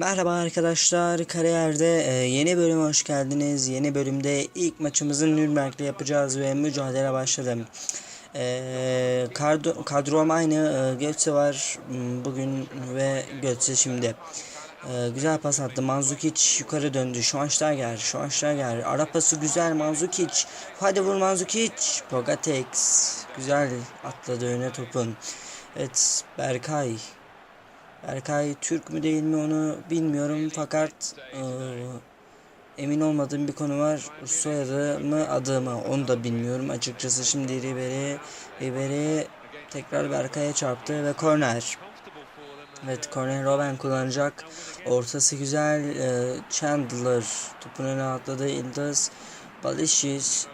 Merhaba arkadaşlar, Kariyer'de e, yeni bölüme hoş geldiniz. Yeni bölümde ilk maçımızı Nürnberg'de yapacağız ve mücadele başladı. E, kadro, kadrom aynı, e, Götze var bugün ve Götze şimdi. E, güzel pas attı, Manzukic yukarı döndü, Schweinsteiger, Schweinsteiger, ara pası güzel, Manzukic, hadi vur Manzukic, Pogatex, güzel atladı öne topun. Evet, Berkay, Berkay Türk mü değil mi onu bilmiyorum fakat eee, emin olmadığım bir konu var. Soyadı mı adı mı onu da bilmiyorum açıkçası. Şimdi Ribery, Ribery tekrar Berkay'a çarptı ve korner. Evet korner Robben kullanacak. Ortası güzel. eee, Chandler topun önüne atladı. Yıldız Balişis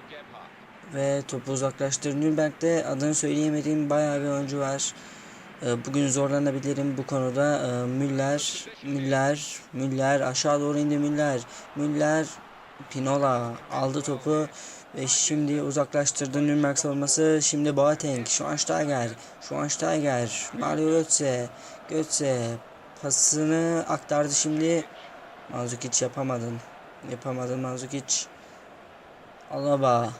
ve topu uzaklaştırdı. Nürnberg'de adını söyleyemediğim bayağı bir oyuncu var. Ee, Bugün zorlanabilirim bu konuda. Ee, Müller, Müller, Müller aşağı doğru indi Müller. Müller, Pinola aldı topu ve şimdi uzaklaştırdı Nürnberg savunması. Şimdi Boateng, Schweinsteiger, Schweinsteiger, Mario Götze, Götze pasını aktardı şimdi. Manzukic yapamadın. Yapamadın Manzukic. Alaba.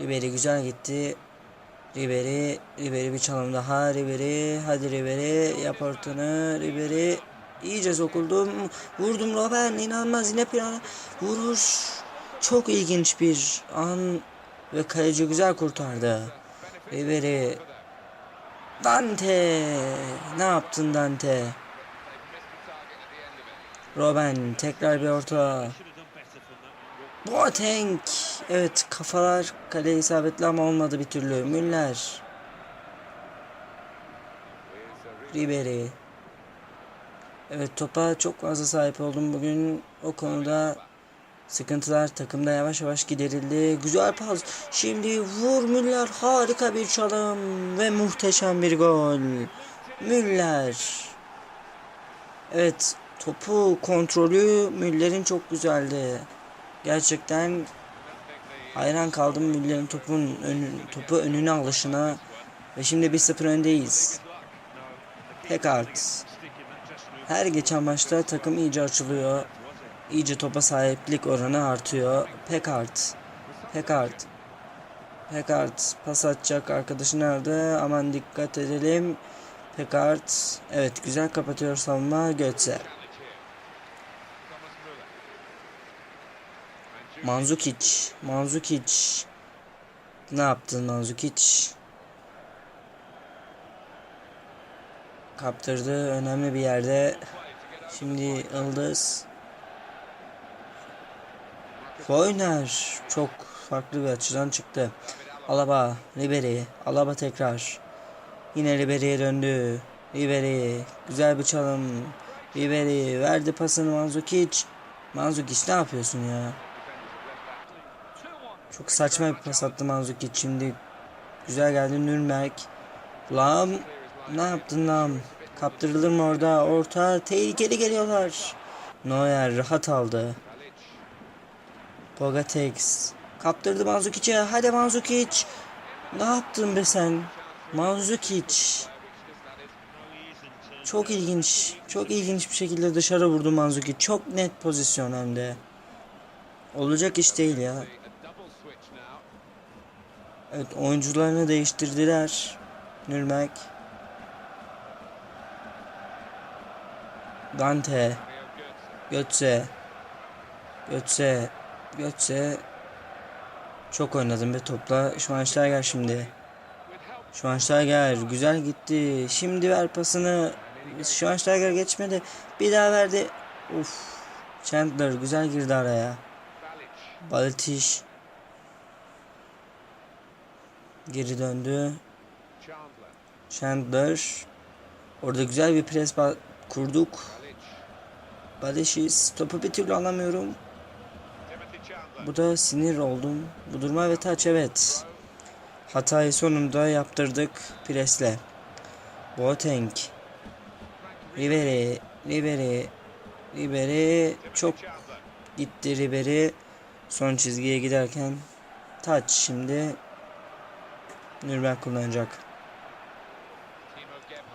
Ribery güzel gitti. Ribery, Ribery bir çalım daha. Ribery, hadi Ribery yap ortanı. Ribery iyice sokuldum. Vurdum Robben inanılmaz yine plan vuruş. Çok ilginç bir an ve kaleci güzel kurtardı. Ribery Dante ne yaptın Dante? Robben tekrar bir orta. Boateng. Evet kafalar kaleye isabetli ama olmadı bir türlü. Müller. Ribery. Evet topa çok fazla sahip oldum bugün. O konuda sıkıntılar takımda yavaş yavaş giderildi. Güzel pas. Şimdi vur Müller. Harika bir çalım ve muhteşem bir gol. Müller. Evet topu kontrolü Müller'in çok güzeldi. Gerçekten hayran kaldım Müller'in topun önü, topu önüne alışına ve şimdi 1-0 öndeyiz. Pekard. Her geçen maçta takım iyice açılıyor. İyice topa sahiplik oranı artıyor. Pekard. Pekard. Pekard pas atacak arkadaşı nerede? Aman dikkat edelim. Pekard. Evet güzel kapatıyor savunma. Götze. Manzukic. Manzukic. Ne yaptın Manzukic? Kaptırdı önemli bir yerde. Şimdi Yıldız. Foyner çok farklı bir açıdan çıktı. Alaba, Ribery, Alaba tekrar. Yine Ribery'e döndü. Ribery, güzel bir çalım. Ribery verdi pasını Manzukic. Manzukic ne yapıyorsun ya? Çok saçma bir pas attı Manzukic şimdi. Güzel geldi Nürnberg. Lam ne yaptın Lam? Kaptırılır mı orada? Orta tehlikeli geliyorlar. Neuer rahat aldı. Pogatex kaptırdı Manzukic'e. Hadi Manzukic. Ne yaptın be sen? Manzukic. Çok ilginç. Çok ilginç bir şekilde dışarı vurdu Manzukic. Çok net pozisyon hem de. Olacak iş değil ya. Evet oyuncularını değiştirdiler. Nürnberg. Dante. Götze. Götze. Götze. Çok oynadım be topla. Schweinsteiger şimdi. Schweinsteiger güzel gitti. Şimdi ver pasını. Schweinsteiger geçmedi. Bir daha verdi. Uf. Chandler güzel girdi araya. Baltiş. Geri döndü. Chandler. Orada güzel bir pres kurduk. Balişis. Topu bir türlü alamıyorum. Bu da sinir oldum. Bu duruma ve taç evet. Hatayı sonunda yaptırdık presle. Boateng. Ribery. Ribery. Ribery. Çok gitti Ribery. Son çizgiye giderken taç şimdi Nürnberg kullanacak.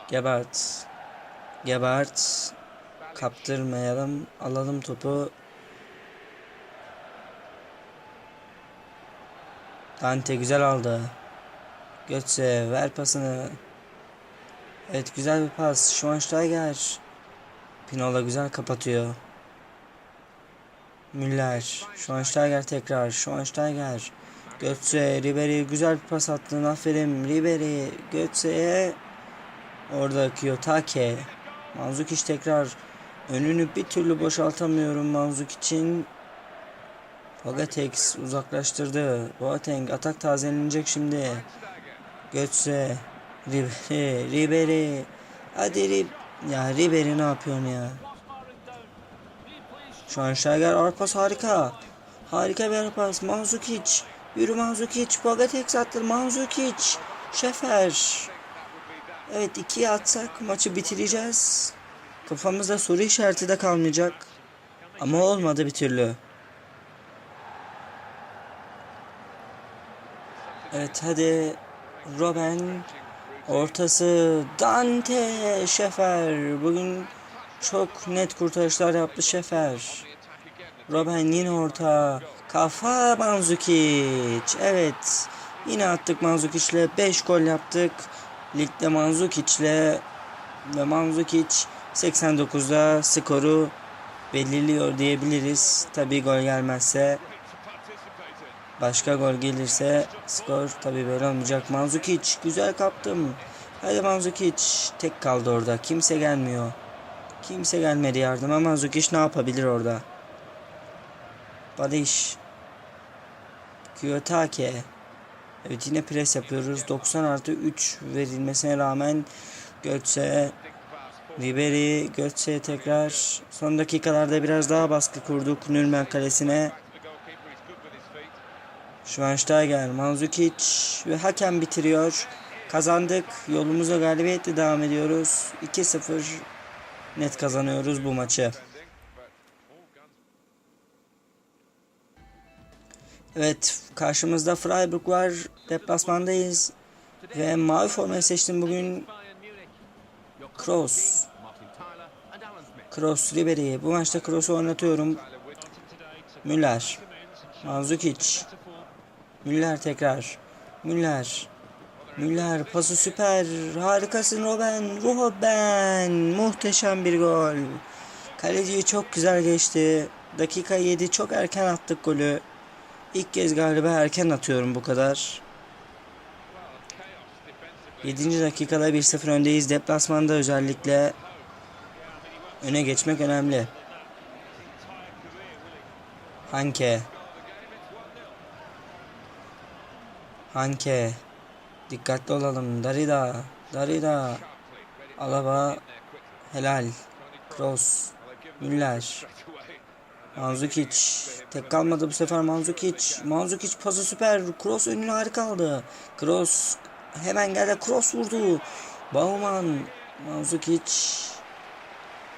Gebart. Gebart. Kaptırmayalım. Alalım topu. Dante güzel aldı. Götze ver pasını. Evet güzel bir pas. Schweinsteiger. Pinola güzel kapatıyor. Müller. Schweinsteiger tekrar. Schweinsteiger. Götze. Ribery güzel bir pas attın. Aferin. Ribery. Götze'ye. Orada Kiyotake. Manzukic tekrar. Önünü bir türlü boşaltamıyorum Manzuk için. Pagatex uzaklaştırdı. Boateng atak tazelenecek şimdi. Götze. Ribery. Ribery. Hadi Rib... Ya Ribery ne yapıyorsun ya? Şu an Şager Arpas harika. Harika bir Arpas. Manzukic. Yürü Manzukic. Bogatex attı. Manzukic. Şefer. Evet ikiye atsak maçı bitireceğiz. Kafamızda soru işareti de kalmayacak. Ama olmadı bir türlü. Evet hadi Robben ortası Dante Şefer bugün çok net kurtarışlar yaptı Şefer. Robben yine orta kafa Manzukic evet yine attık Manzukic'le 5 gol yaptık ligde Manzukic'le ve Manzukic 89'da skoru belirliyor diyebiliriz tabi gol gelmezse Başka gol gelirse skor tabi böyle olmayacak. Manzukic güzel kaptım. Hadi Manzukic tek kaldı orada. Kimse gelmiyor. Kimse gelmedi yardıma. Manzukic ne yapabilir orada? Badiş. Kiyotake. Evet yine pres yapıyoruz. 90 artı 3 verilmesine rağmen Götze Ribery Götze tekrar son dakikalarda biraz daha baskı kurduk Nürnberg kalesine. Schweinsteiger, Manzukic ve hakem bitiriyor. Kazandık. Yolumuza galibiyetle devam ediyoruz. 2-0 net kazanıyoruz bu maçı. Evet, karşımızda Freiburg var. Deplasmandayız. Ve mavi formayı seçtim bugün. Kroos. Kroos, Ribery. Bu maçta Kroos'u oynatıyorum. Müller. Manzukic. Müller tekrar. Müller. Müller pası süper. Harikasın Robben. Robben. Muhteşem bir gol. Kaleciyi çok güzel geçti. Dakika 7 çok erken attık golü. İlk kez galiba erken atıyorum bu kadar. 7. dakikada 1-0 öndeyiz. Deplasmanda özellikle öne geçmek önemli. Hanke. Hanke. Dikkatli olalım. Darida. Darida. Alaba. Helal. Kroos. Müller. Manzukic. Tek kalmadı bu sefer Manzukic. Manzukic pası süper. Kroos önüne harika aldı. Kroos hemen geldi. Kroos vurdu. Bauman. Manzukic.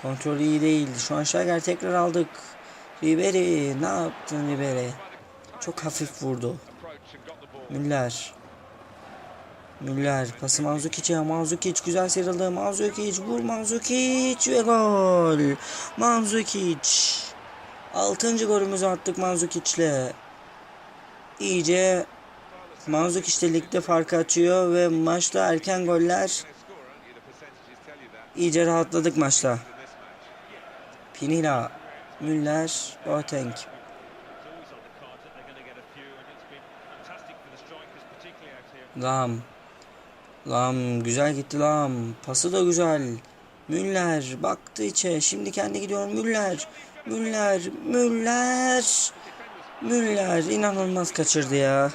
Kontrolü iyi değil. Şu an Şager tekrar aldık. Ribery. Ne yaptın Ribery? Çok hafif vurdu. Müller. Müller pası Manzukic'e. Manzukic güzel sıyrıldı. Manzukic vur Manzukic ve gol. Manzukic. Altıncı golümüzü attık Manzukic'le. İyice Manzukic de ligde farkı açıyor ve maçta erken goller iyice rahatladık maçta. Pinila, Müller, Boateng. Lam. Lam güzel gitti Lam. Pası da güzel. Müller baktı içe. Şimdi kendi gidiyor Müller. Müller. Müller. Müller inanılmaz kaçırdı ya.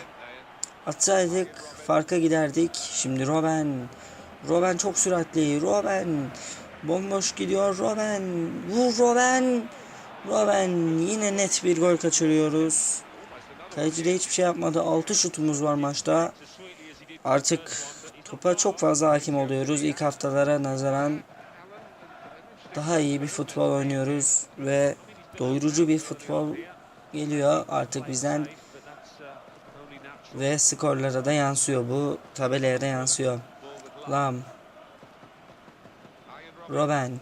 Atsaydık farka giderdik. Şimdi Robben. Robben çok süratli. Robben. Bomboş gidiyor Robben. Vur Robben. Robben yine net bir gol kaçırıyoruz. Kaleci de hiçbir şey yapmadı. 6 şutumuz var maçta. Artık topa çok fazla hakim oluyoruz. İlk haftalara nazaran daha iyi bir futbol oynuyoruz ve doyurucu bir futbol geliyor artık bizden ve skorlara da yansıyor bu tabelaya da yansıyor. Lam Robben.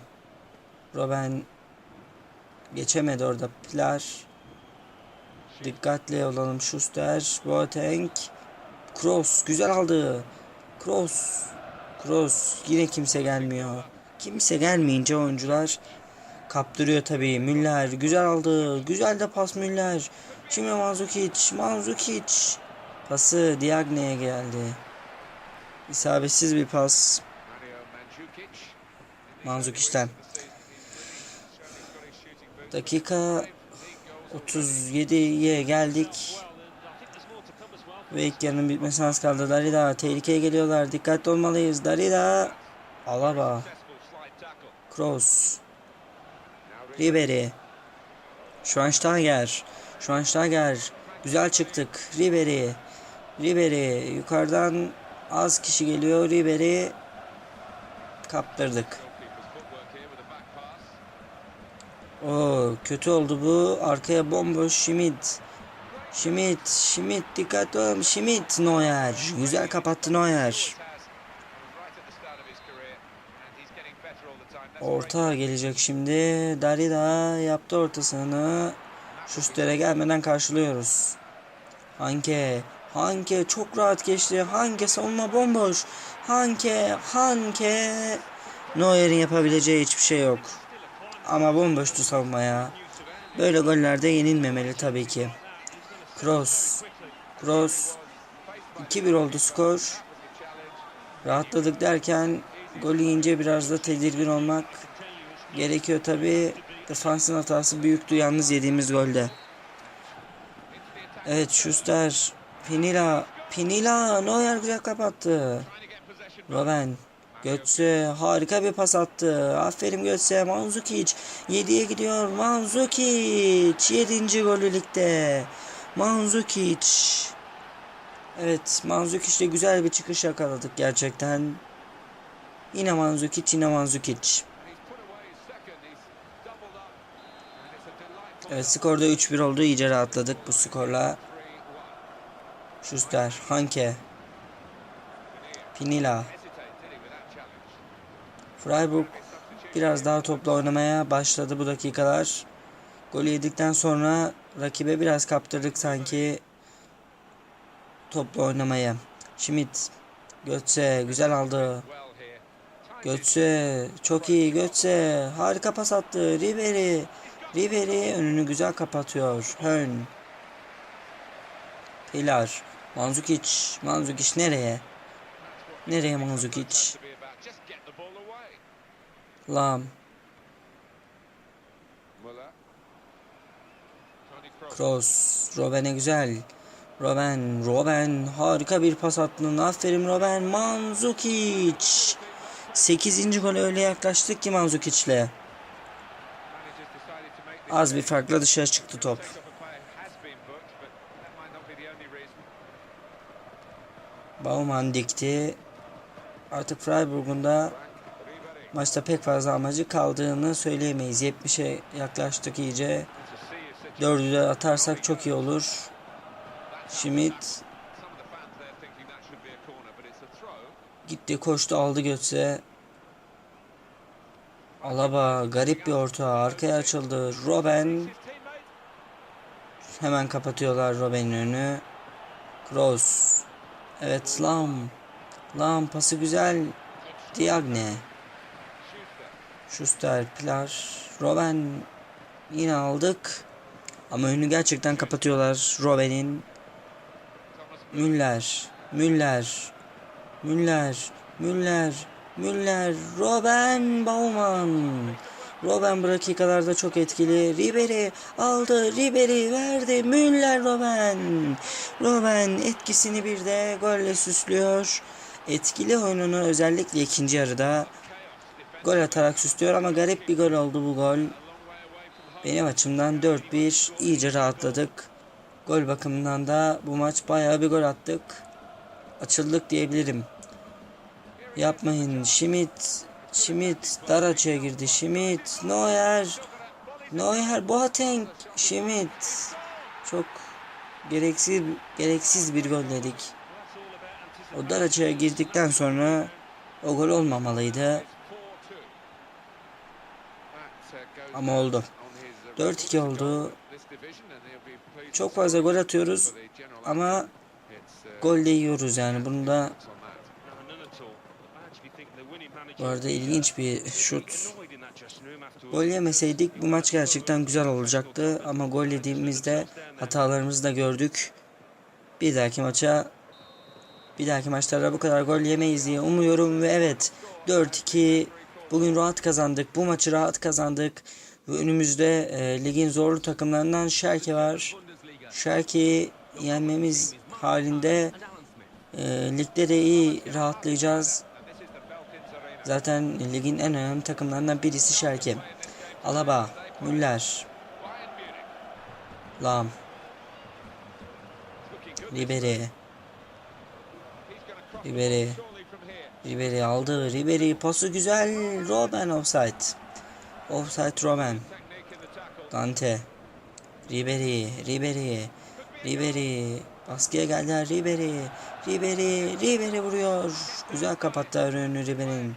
Robben geçemedi orada. Pilar. Dikkatli olalım. Schuster. Boateng. Kroos. Güzel aldı. Kroos. Kroos. Yine kimse gelmiyor. Kimse gelmeyince oyuncular kaptırıyor tabii. Müller. Güzel aldı. Güzel de pas Müller. Şimdi Manzukic. Manzukic. Pası Diagne'ye geldi. İsabetsiz bir pas. Manzukic'ten. Dakika 37'ye geldik. Ve ilk yarının bitmesine az kaldı. Darida tehlikeye geliyorlar. Dikkatli olmalıyız. Darida. Alaba. Kroos. Ribery. Schweinsteiger. Schweinsteiger. Güzel çıktık. Ribery. Ribery. Yukarıdan az kişi geliyor. Ribery. Kaptırdık. Oo, kötü oldu bu. Arkaya bomboş Schmidt. Schmidt, Schmidt dikkatli olun. Schmidt Neuer. Güzel kapattı Neuer. Orta gelecek şimdi. Darida yaptı ortasını. Schuster'e gelmeden karşılıyoruz. Hanke. Hanke çok rahat geçti. Hanke savunma bomboş. Hanke. Hanke. Neuer'in yapabileceği hiçbir şey yok. Ama bomboştu savunma ya. Böyle gollerde yenilmemeli tabii ki. Kroos. Kroos. 2-1 oldu skor. Rahatladık derken gol yiyince biraz da tedirgin olmak gerekiyor tabii. Defansın hatası büyüktü yalnız yediğimiz golde. Evet Schuster. Pinila. Pinila. Neuer güzel kapattı. Robben. Götze harika bir pas attı. Aferin Götze. Manzukic 7'ye gidiyor. Manzukic 7. golü ligde. Manzukic. Evet Manzukic'le güzel bir çıkış yakaladık gerçekten. Yine Manzukic yine Manzukic. Evet skorda 3-1 oldu. İyice rahatladık bu skorla. Schuster, Hanke, Pinila. Freiburg biraz daha topla oynamaya başladı bu dakikalar. Golü yedikten sonra rakibe biraz kaptırdık sanki topla oynamaya. Schmidt, Götze güzel aldı. Götze çok iyi Götze harika pas attı. Ribery, Ribery önünü güzel kapatıyor. Hön. Pilar, Manzukic, Manzukic nereye? Nereye Manzukic? Lam. Kroos. Robben'e güzel. Robben. Robben. Harika bir pas attın. Aferin Robben. Manzukic. 8. gol öyle yaklaştık ki Manzukic'le. Az bir farkla dışarı çıktı top. Baumann dikti. Artık Freiburg'un da maçta pek fazla amacı kaldığını söyleyemeyiz. 70'e yaklaştık iyice. Dördü de atarsak çok iyi olur. Schmidt gitti koştu aldı götse. Alaba garip bir orta arkaya açıldı. Robben hemen kapatıyorlar Robben'in önünü. Kroos. Evet Lam. Lam pası güzel. Diagne. Schuster, Pilar, Robben yine aldık. Ama önünü gerçekten kapatıyorlar Robben'in. Müller, Müller, Müller, Müller, Müller, Robben Baumann. Robben bu dakikalarda çok etkili. Ribery aldı. Ribery verdi. Müller Robben. Robben etkisini bir de golle süslüyor. Etkili oyununu özellikle ikinci yarıda gol atarak süslüyor ama garip bir gol oldu bu gol. Benim açımdan 4-1 iyice rahatladık. Gol bakımından da bu maç bayağı bir gol attık. Açıldık diyebilirim. Yapmayın. Schmidt. Schmidt dar açıya girdi. Schmidt. Neuer. Neuer. Boateng. Schmidt. Çok gereksiz gereksiz bir gol dedik. O dar açıya girdikten sonra o gol olmamalıydı. Ama oldu. 4-2 oldu. Çok fazla gol atıyoruz ama gol de yiyoruz yani. Bunu da bu arada ilginç bir şut. Gol yemeseydik bu maç gerçekten güzel olacaktı ama gol yediğimizde hatalarımızı da gördük. Bir dahaki maça bir dahaki maçlarda bu kadar gol yemeyiz diye umuyorum ve evet 4-2 bugün rahat kazandık. Bu maçı rahat kazandık. Ve önümüzde e, ligin zorlu takımlarından Schalke var. Schalke'yi yenmemiz halinde e, ligde de iyi rahatlayacağız. Zaten ligin en önemli takımlarından birisi Schalke. Alaba, Müller, Lam, Ribery, Ribery, Ribery aldı. Ribery pası güzel. Robben offside. Offside Robben. Dante. Ribery, Ribery, Ribery. Baskıya geldiler Ribery. Ribery, Ribery vuruyor. Güzel kapattı önünü Ribery'nin.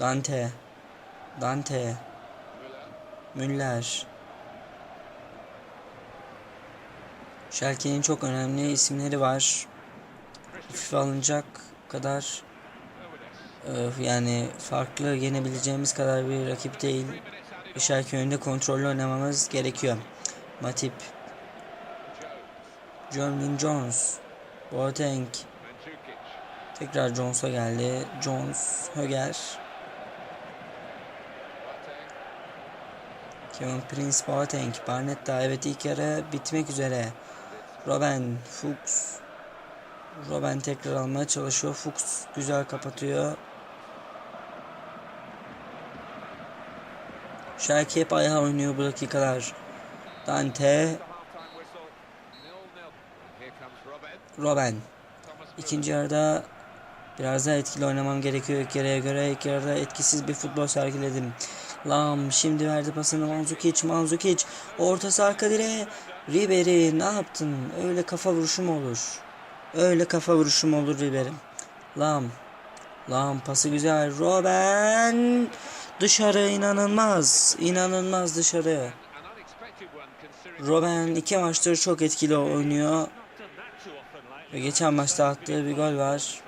Dante. Dante. Müller. Schalke'nin çok önemli isimleri var. FIFA alınacak kadar e, yani farklı yenebileceğimiz kadar bir rakip değil. Schalke önünde kontrollü oynamamız gerekiyor. Matip. Jermaine Jones. Boateng. Tekrar Jones'a geldi. Jones, Höger. Kevin Prince Boateng. Barnett daha evet ilk yarı bitmek üzere. Robben, Fuchs. Robben tekrar almaya çalışıyor. Fuchs güzel kapatıyor. Schalke hep ayağa oynuyor bu dakikalar. Dante, Robben. İkinci yarıda biraz daha etkili oynamam gerekiyor ilk yarıya göre. İlk yarıda etkisiz bir futbol sergiledim. Lam şimdi verdi pasını Manzukic. Manzukic ortası arka direğe. Ribery ne yaptın? Öyle kafa vuruşu mu olur? Öyle kafa vuruşu mu olur Ribery? Lam. Lam pası güzel. Robben dışarı inanılmaz. İnanılmaz dışarı. Robben iki maçtır çok etkili oynuyor. Ve geçen maçta attığı bir gol var.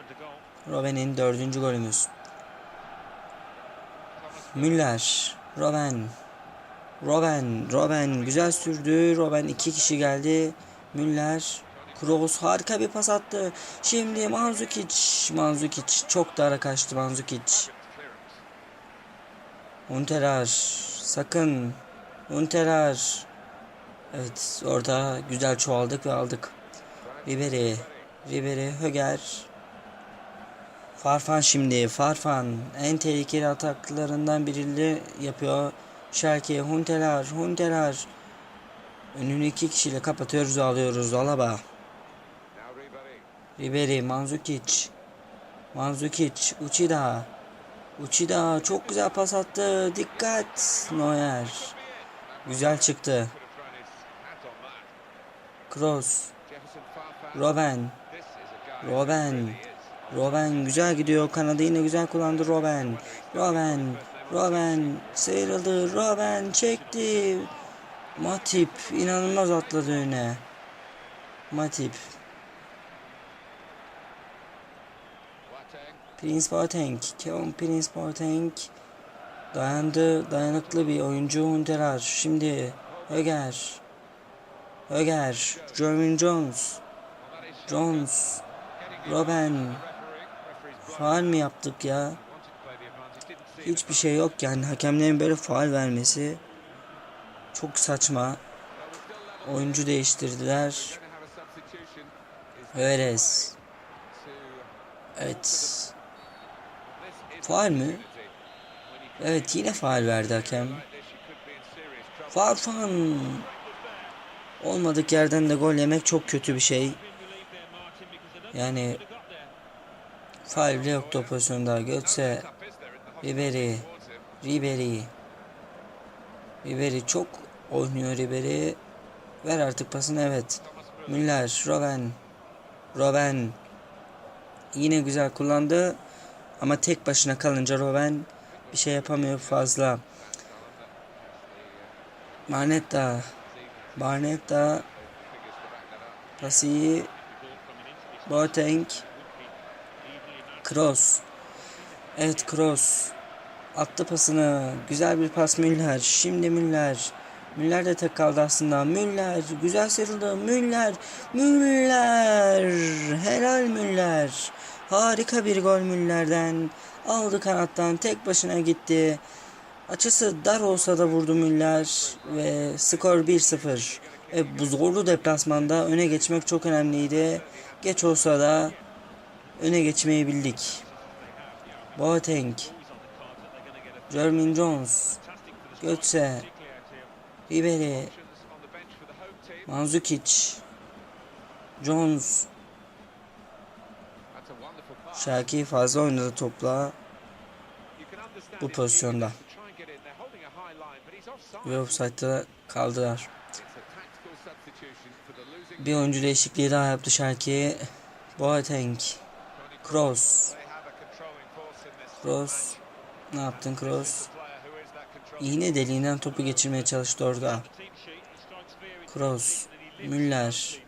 Robben'in dördüncü golümüz. Müller, Robben, Robben, Robben güzel sürdü. Robben iki kişi geldi. Müller, Kroos harika bir pas attı. Şimdi Manzukic, Manzukic çok dara kaçtı Manzukic. Unterar, sakın. Unterar. Evet orada güzel çoğaldık ve aldık. Ribery, Ribery, Höger. Farfan şimdi. Farfan en tehlikeli ataklarından birini yapıyor. Şerki, Huntelar, Huntelar. Önünü iki kişiyle kapatıyoruz alıyoruz. Alaba. Ribery, Manzukic. Manzukic, Uchida. Uchida çok güzel pas attı. Dikkat. Neuer. Güzel çıktı. Kroos. Robben. Robben. Robben güzel gidiyor. Kanadı yine güzel kullandı Robben. Robben. Robben sıyrıldı. Robben çekti. Matip inanılmaz atladı öne. Matip. Prince Boateng. Kevin Prince Boateng. Dayandı. Dayanıklı bir oyuncu Hunterar. Şimdi Höger. Höger. Jermaine Jones. Jones. Robben. Faal mi yaptık ya? Hiçbir şey yok yani hakemlerin böyle faal vermesi çok saçma. Oyuncu değiştirdiler. Öres. Evet. Faal mi? Evet yine faal verdi hakem. Faal falan. Olmadık yerden de gol yemek çok kötü bir şey. Yani faal bile yoktu o pozisyonda. Götze, Ribery, Ribery, Ribery çok oynuyor Ribery. Ver artık pasını evet. Müller, Robben, Robben yine güzel kullandı. Ama tek başına kalınca Robben bir şey yapamıyor fazla. Barnetta. Barnetta. Pası iyi. Boateng. Kroos. Evet Kroos. Attı pasını. Güzel bir pas Müller. Şimdi Müller. Müller de tek kaldı aslında. Müller. Güzel sıyrıldı. Müller. Müller. Helal Müller. Harika bir gol Müller'den. Aldı kanattan. Tek başına gitti. Açısı dar olsa da vurdu Müller. Ve skor 1-0. E, bu zorlu deplasmanda öne geçmek çok önemliydi. Geç olsa da öne geçmeyi bildik. Boateng. Jermaine Jones. Götze. Ribery. Manzukic. Jones. Şaki fazla oynadı topla bu pozisyonda. Ve offside'da kaldılar. Bir oyuncu değişikliği daha yaptı Şarki. Boateng. Kroos. Kroos. Ne yaptın Kroos? İğne deliğinden topu geçirmeye çalıştı orada. Kroos. Müller.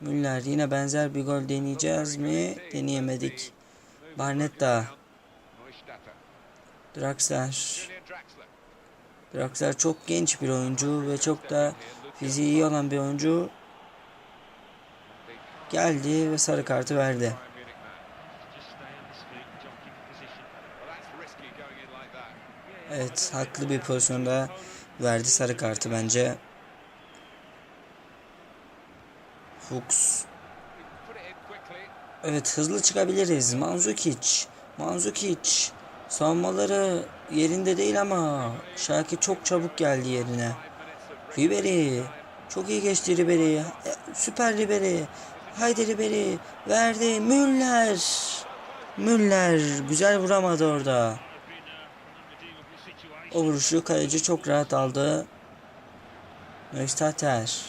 Müller yine benzer bir gol deneyeceğiz mi? Deneyemedik. Barnetta. Draxler. Draxler çok genç bir oyuncu ve çok da fiziği iyi olan bir oyuncu. Geldi ve sarı kartı verdi. Evet, haklı bir pozisyonda verdi sarı kartı bence. Fuchs. Evet, hızlı çıkabiliriz. Manzukic. Manzukic. Savunmaları yerinde değil ama Şaki çok çabuk geldi yerine. Ribery. Çok iyi geçti Ribery. E, Süper Ribery. Haydi Ribery. Verdi. Müller. Müller. Güzel vuramadı orada. O vuruşu kaleci çok rahat aldı. Möstater.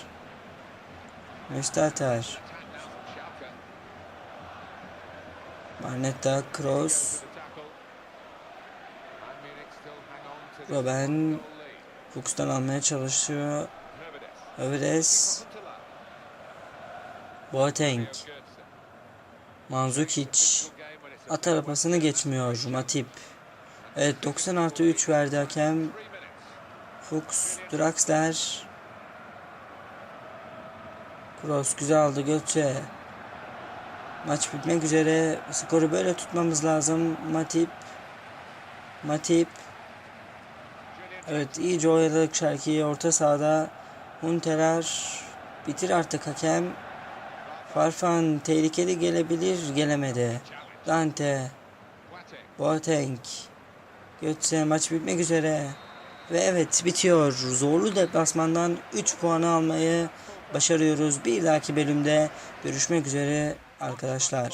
Möstater. Barnetta, Kroos. Robben Fuchs'tan almaya çalışıyor. Överes. Boateng. Manzukic. At arabasını geçmiyor. Matip. Evet 90 artı 3 verdi hakem. Fuchs, Draxler. Kroos güzel aldı Götze. Maç bitmek üzere. Skoru böyle tutmamız lazım. Matip. Matip. Evet iyice oyaladık şarkıyı orta sahada. Hunteler bitir artık hakem. Farfan tehlikeli gelebilir gelemedi. Dante. Boateng. Götze maç bitmek üzere. Ve evet bitiyor. Zorlu deplasmandan 3 puanı almayı başarıyoruz. Bir dahaki bölümde görüşmek üzere arkadaşlar.